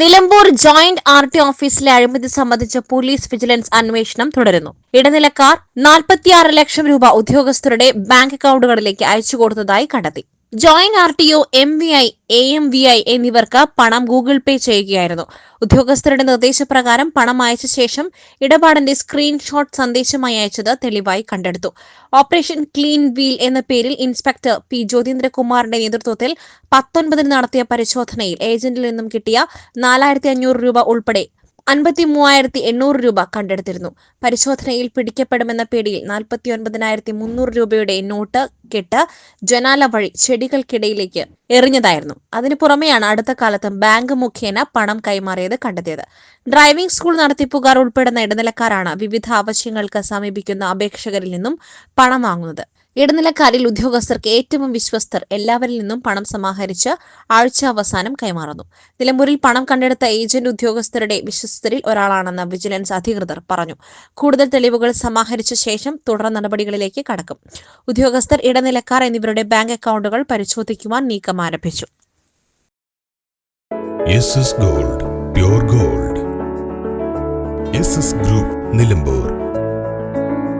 Nilambur joint R T ഓഫീസിലെ അഴിമതി സംബന്ധിച്ച പോലീസ് വിജിലൻസ് അന്വേഷണം തുടരുന്നു. ഇടനിലക്കാർ നാൽപ്പത്തിയാറ് ലക്ഷം രൂപ ഉദ്യോഗസ്ഥരുടെ ബാങ്ക് അക്കൌണ്ടുകളിലേക്ക് അയച്ചു കൊടുത്തതായി കണ്ടെത്തി. Joint R T O M V I A M V I എന്നിവർക്ക് പണം ഗൂഗിൾ പേ ചെയ്യുകയായിരുന്നു. ഉദ്യോഗസ്ഥരുടെ നിർദ്ദേശപ്രകാരം പണം അയച്ച ശേഷം ഇടപാടിന്റെ സ്ക്രീൻഷോട്ട് സന്ദേശമായി അയച്ചത് തെളിവായി കണ്ടെടുത്തു. ഓപ്പറേഷൻ ക്ലീൻ വീൽ എന്ന പേരിൽ ഇൻസ്പെക്ടർ പി ജ്യോതീന്ദ്രകുമാറിന്റെ നേതൃത്വത്തിൽ പത്തൊൻപതിന് നടത്തിയ പരിശോധനയിൽ ഏജന്റിൽ നിന്നും കിട്ടിയ നാലായിരത്തി അഞ്ഞൂറ് രൂപ ഉൾപ്പെടെ അൻപത്തി മൂവായിരത്തി എണ്ണൂറ് രൂപ കണ്ടെടുത്തിരുന്നു. പരിശോധനയിൽ പിടിക്കപ്പെടുമെന്ന പേടിയിൽ നാൽപ്പത്തി ഒൻപതിനായിരത്തി മുന്നൂറ് രൂപയുടെ നോട്ട് കെട്ട് ജനാല വഴി ചെടികൾക്കിടയിലേക്ക് എറിഞ്ഞതായിരുന്നു. അതിനു പുറമെയാണ് അടുത്ത കാലത്ത് ബാങ്ക് മുഖേന പണം കൈമാറിയത് കണ്ടെത്തിയത്. ഡ്രൈവിംഗ് സ്കൂൾ നടത്തിപ്പുകാർ ഉൾപ്പെടുന്ന ഇടനിലക്കാരാണ് വിവിധ ആവശ്യങ്ങൾക്ക് സമീപിക്കുന്ന അപേക്ഷകരിൽ നിന്നും പണം വാങ്ങുന്നത്. ഇടനിലക്കാരിൽ ഉദ്യോഗസ്ഥർക്ക് ഏറ്റവും വിശ്വസ്തർ എല്ലാവരിൽ നിന്നും പണം സമാഹരിച്ച് ആഴ്ച അവസാനം കൈമാറുന്നു. നിലമ്പൂരിൽ പണം കണ്ടെടുത്ത ഏജന്റ് ഉദ്യോഗസ്ഥരുടെ വിശ്വസ്തരിൽ ഒരാളാണെന്ന് വിജിലൻസ് അധികൃതർ പറഞ്ഞു. കൂടുതൽ തെളിവുകൾ സമാഹരിച്ച ശേഷം തുടർ നടപടികളിലേക്ക് കടക്കും. ഉദ്യോഗസ്ഥർ ഇടനിലക്കാർ എന്നിവരുടെ ബാങ്ക് അക്കൗണ്ടുകൾ പരിശോധിക്കുവാൻ നീക്കം ആരംഭിച്ചു. Gold gold group Nilambur